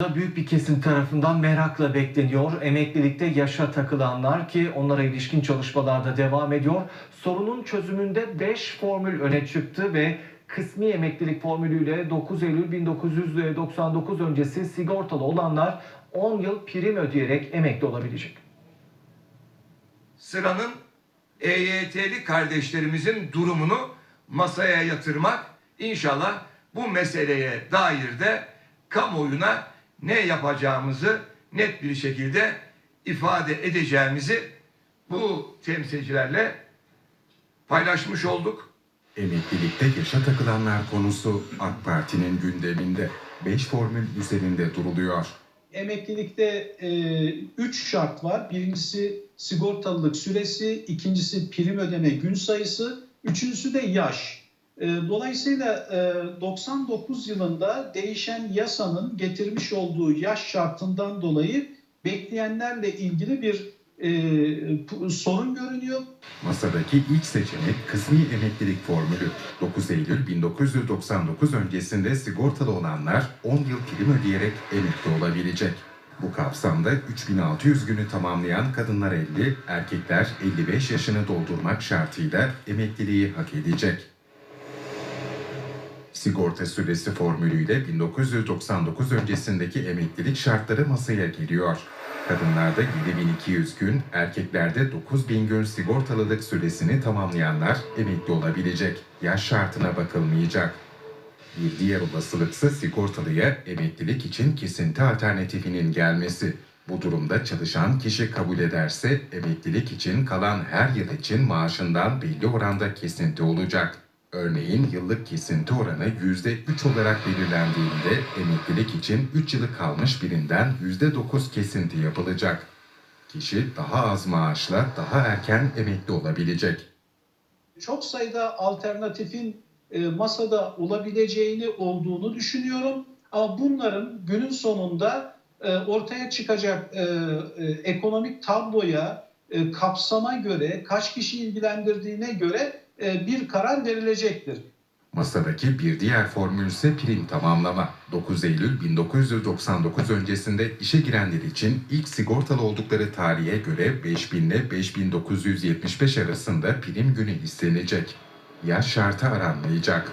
Da büyük bir kesim tarafından merakla bekleniyor. Emeklilikte yaşa takılanlar ki onlara ilişkin çalışmalarda devam ediyor. Sorunun çözümünde 5 formül öne çıktı ve kısmi emeklilik formülüyle 9 Eylül 1999 öncesi sigortalı olanlar 10 yıl prim ödeyerek emekli olabilecek. sıranın EYT'li kardeşlerimizin durumunu masaya yatırmak inşallah bu meseleye dair de kamuoyuna ne yapacağımızı net bir şekilde ifade edeceğimizi bu temsilcilerle paylaşmış olduk. Emeklilikte yaşa takılanlar konusu AK Parti'nin gündeminde. 5 formül üzerinde duruluyor. Emeklilikte 3 şart var. Birincisi sigortalılık süresi, ikincisi prim ödeme gün sayısı, üçüncüsü de yaş. E, Dolayısıyla e, 99 yılında değişen yasanın getirmiş olduğu yaş şartından dolayı bekleyenlerle ilgili bir e, sorun görünüyor. Masadaki ilk seçenek kısmi emeklilik formülü. 9 Eylül 1999 öncesinde sigortalı olanlar 10 yıl prim ödeyerek emekli olabilecek. Bu kapsamda 3600 günü tamamlayan kadınlar 50, erkekler 55 yaşını doldurmak şartıyla emekliliği hak edecek. Sigorta süresi formülüyle 1999 öncesindeki emeklilik şartları masaya geliyor. Kadınlarda 7200 gün, erkeklerde 9000 gün sigortalılık süresini tamamlayanlar emekli olabilecek. Yaş şartına bakılmayacak. Bir diğer olasılıksa sigortalıya emeklilik için kesinti alternatifinin gelmesi. Bu durumda çalışan kişi kabul ederse emeklilik için kalan her yıl için maaşından belli oranda kesinti olacak. Örneğin yıllık kesinti oranı %3 olarak belirlendiğinde emeklilik için 3 yılı kalmış birinden %9 kesinti yapılacak. Kişi daha az maaşla daha erken emekli olabilecek. Çok sayıda alternatifin e, masada olabileceğini olduğunu düşünüyorum. Ama bunların günün sonunda e, ortaya çıkacak e, ekonomik tabloya, kapsama göre, kaç kişi ilgilendirdiğine göre bir karar verilecektir. Masadaki bir diğer formül ise prim tamamlama. 9 Eylül 1999 öncesinde işe girenler için ilk sigortalı oldukları tarihe göre 5000 ile 5975 arasında prim günü istenecek. Yaş şartı aranmayacak.